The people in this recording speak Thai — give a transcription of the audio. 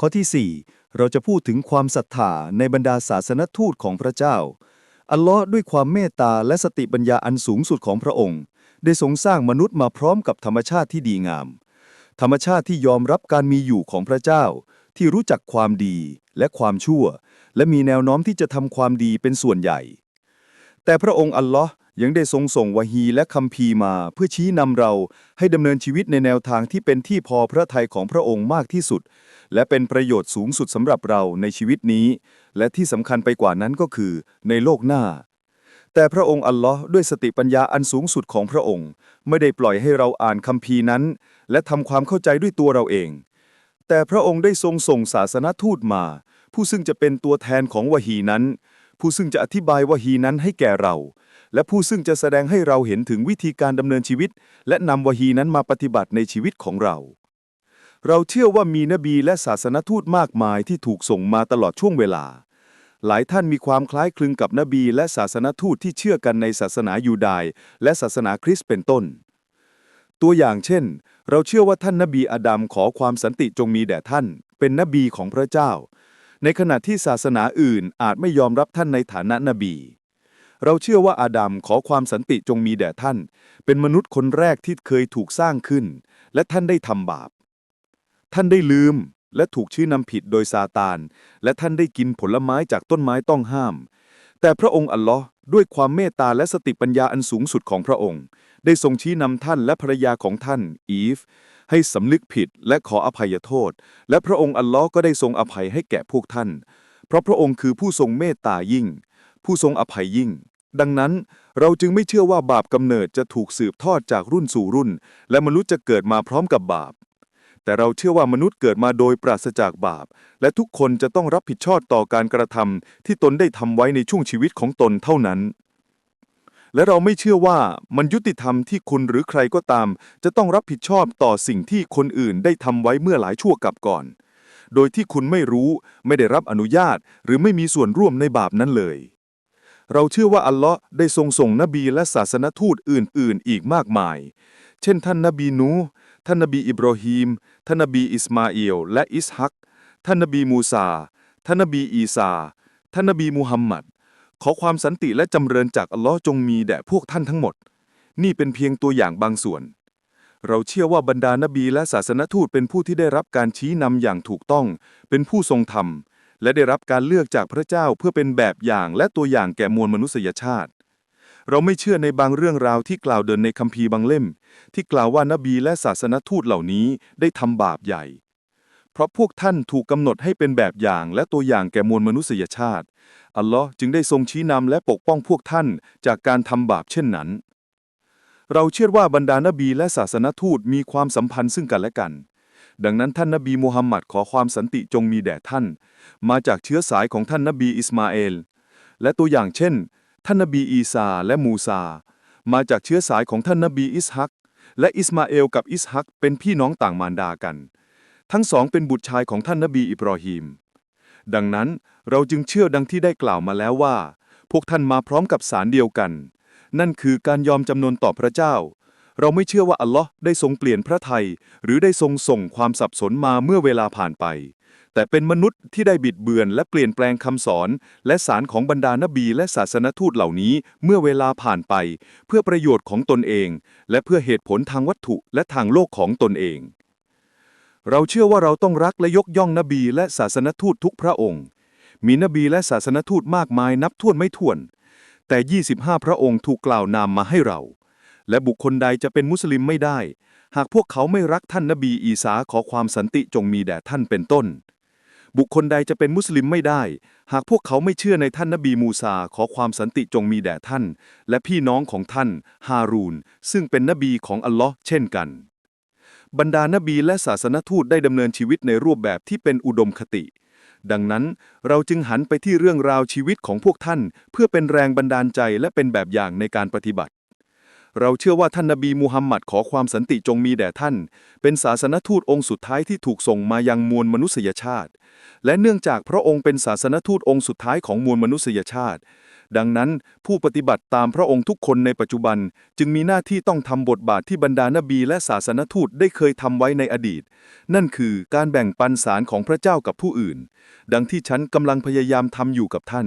ข้อที่ 4 เราจะพูดถึงความศรัทธาในบรรดาศาสนทูตของพระเจ้า อัลลอฮ์ด้วยความเมตตาและสติปัญญาอันสูงสุดของพระองค์ ได้ทรงสร้างมนุษย์มาพร้อมกับธรรมชาติที่ดีงาม ธรรมชาติที่ยอมรับการมีอยู่ของพระเจ้า ที่รู้จักความดีและความชั่ว และมีแนวโน้มที่จะทำความดีเป็นส่วนใหญ่ แต่พระองค์อัลลอฮ์ ยังได้ทรงส่งวะฮีและคัมภีร์มาเพื่อชี้นำเราให้ดำเนินชีวิตในแนวทางที่เป็นที่พอพระทัยของพระองค์มากที่สุด และเป็นประโยชน์สูงสุดสำหรับเราในชีวิตนี้ และที่สำคัญไปกว่านั้นก็คือในโลกหน้า แต่พระองค์อัลลอฮ์ด้วยสติปัญญาอันสูงสุดของพระองค์ ไม่ได้ปล่อยให้เราอ่านคัมภีร์นั้น และทำความเข้าใจด้วยตัวเราเอง แต่พระองค์ได้ทรงส่งศาสนทูตมา ผู้ซึ่งจะเป็นตัวแทนของวะฮีนั้น ผู้ซึ่งจะอธิบายวะฮีนั้นให้แก่เรา และผู้ซึ่งจะแสดงให้เราเห็นถึงวิธีการดำเนินชีวิต และนำวะฮีนั้นมาปฏิบัติในชีวิตของเรา เราเชื่อว่ามีนบีและศาสนทูตมากมายที่ถูกส่งมาตลอดช่วงเวลา หลายท่านมีความคล้ายคลึงกับนบีและศาสนทูตที่เชื่อกันในศาสนายูดายและศาสนาคริสต์เป็นต้น ตัวอย่างเช่น เราเชื่อว่าท่านนบีอาดัมขอความสันติจงมีแด่ท่าน เป็นนบีของพระเจ้าในขณะที่ศาสนาอื่นอาจไม่ยอมรับท่านในฐานะนบี เราเชื่อว่าอาดัมขอความสันติจงมีแด่ท่าน เป็นมนุษย์คนแรกที่เคยถูกสร้างขึ้น และท่านได้ทำบาป ท่านได้ลืมและถูกชี้นำผิดโดยซาตาน และท่านได้กินผลไม้จากต้นไม้ต้องห้าม แต่พระองค์อัลลอฮ์ด้วยความเมตตาและสติปัญญาอันสูงสุดของพระองค์ ได้ทรงชี้นำท่านและภรรยาของท่าน อีฟ ให้สำนึกผิดและขออภัยโทษ และพระองค์อัลลอฮ์ก็ได้ทรงอภัยให้แก่พวกท่าน เพราะพระองค์คือผู้ทรงเมตตายิ่ง ผู้ทรงอภัยยิ่ง ดังนั้นเราจึงไม่เชื่อว่าบาปกำเนิดจะถูกสืบทอดจากรุ่นสู่รุ่น และมนุษย์จะเกิดมาพร้อมกับบาป แต่เราเชื่อว่ามนุษย์เกิดมาโดยปราศจากบาป และทุกคนจะต้องรับผิดชอบต่อการกระทำที่ตนได้ทำไว้ในช่วงชีวิตของตนเท่านั้นและเราไม่เชื่อว่ามันยุติธรรมที่คุณหรือใครก็ตาม จะต้องรับผิดชอบต่อสิ่งที่คนอื่นได้ทำไว้เมื่อหลายชั่วกับก่อน โดยที่คุณไม่รู้ ไม่ได้รับอนุญาต หรือไม่มีส่วนร่วมในบาปนั้นเลย เราเชื่อว่าอัลเลาะห์ได้ทรงส่งนบีและศาสนทูตอื่น ๆ อีกมากมาย เช่น ท่านนบีนู ท่านนบีอิบรอฮีม ท่านนบีอิสมาอิลและอิสฮัก ท่านนบีมูซา ท่านนบีอีสา ท่านนบีมุฮัมมัด ขอความสันติและจำเริญจากอัลลอฮ์จงมีแด่พวกท่านทั้งหมด นี่เป็นเพียงตัวอย่างบางส่วน เราเชื่อว่าบรรดานบีและศาสนทูตเป็นผู้ที่ได้รับการชี้นำอย่างถูกต้อง เป็นผู้ทรงธรรม และได้รับการเลือกจากพระเจ้าเพื่อเป็นแบบอย่างและตัวอย่างแก่มวลมนุษยชาติ เราไม่เชื่อในบางเรื่องราวที่กล่าวเดินในคัมภีร์บางเล่ม ที่กล่าวว่านบีและศาสนทูตเหล่านี้ได้ทำบาปใหญ่ เพราะพวกท่านถูกกำหนดให้เป็นแบบอย่างและตัวอย่างแก่มวลมนุษยชาติ อัลลอฮ์จึงได้ทรงชี้นำและปกป้องพวกท่านจากการทำบาปเช่นนั้น เราเชื่อว่าบรรดานบีและศาสนทูตมีความสัมพันธ์ซึ่งกันและกัน ดังนั้นท่านนบีมูฮัมหมัดขอความสันติจงมีแด่ท่าน มาจากเชื้อสายของท่านนบีอิสมาเอล และตัวอย่างเช่น ท่านนบีอีสาและมูซา มาจากเชื้อสายของท่านนบีอิสฮัก และอิสมาเอลกับอิสฮักเป็นพี่น้องต่างมารดากัน ทั้งสองเป็นบุตรชายของท่านนบีอิบรอฮีม ดังนั้นเราจึงเชื่อดังที่ได้กล่าวมาแล้วว่า พวกท่านมาพร้อมกับสารเดียวกัน นั่นคือการยอมจำนนต่อพระเจ้า เราไม่เชื่อว่าอัลลอฮ์ได้ทรงเปลี่ยนพระทัยหรือได้ทรงส่งความสับสนมาเมื่อเวลาผ่านไป แต่เป็นมนุษย์ที่ได้บิดเบือนและเปลี่ยนแปลงคำสอน และสารของบรรดานบีและศาสนทูตเหล่านี้เมื่อเวลาผ่านไป เพื่อประโยชน์ของตนเอง และเพื่อเหตุผลทางวัตถุและทางโลกของตนเอง เราเชื่อว่าเราต้องรักและยกย่องนบีและศาสนทูตทุกพระองค์ มีนบีและศาสนทูตมากมายนับถ้วนไม่ถ้วนแต่ 25 พระองค์ถูกกล่าวนามมาให้เรา และบุคคลใดจะเป็นมุสลิมไม่ได้ หากพวกเขาไม่รักท่านนบีอีสาขอความสันติจงมีแด่ท่านเป็นต้น บุคคลใดจะเป็นมุสลิมไม่ได้ หากพวกเขาไม่เชื่อในท่านนบีมูซาขอความสันติจงมีแด่ท่าน และพี่น้องของท่านฮารูนซึ่งเป็นนบีของอัลลอฮ์เช่นกัน บรรดานบีและศาสนทูตได้ดำเนินชีวิตในรูปแบบที่เป็นอุดมคติดังนั้นเราจึงหันไปที่เรื่องราวชีวิตของพวกท่าน เพื่อเป็นแรงบันดาลใจและเป็นแบบอย่างในการปฏิบัติ เราเชื่อว่าท่านนบีมูฮัมหมัดขอความสันติจงมีแด่ท่าน เป็นศาสนทูตองค์สุดท้ายที่ถูกส่งมายังมวลมนุษยชาติ และเนื่องจากพระองค์เป็นศาสนทูตองค์สุดท้ายของมวลมนุษยชาติ ดังนั้นผู้ปฏิบัติตามพระองค์ทุกคนในปัจจุบัน จึงมีหน้าที่ต้องทำบทบาทที่บรรดานบีและศาสนทูตได้เคยทำไว้ในอดีต นั่นคือการแบ่งปันสารของพระเจ้ากับผู้อื่น ดังที่ฉันกำลังพยายามทำอยู่กับท่าน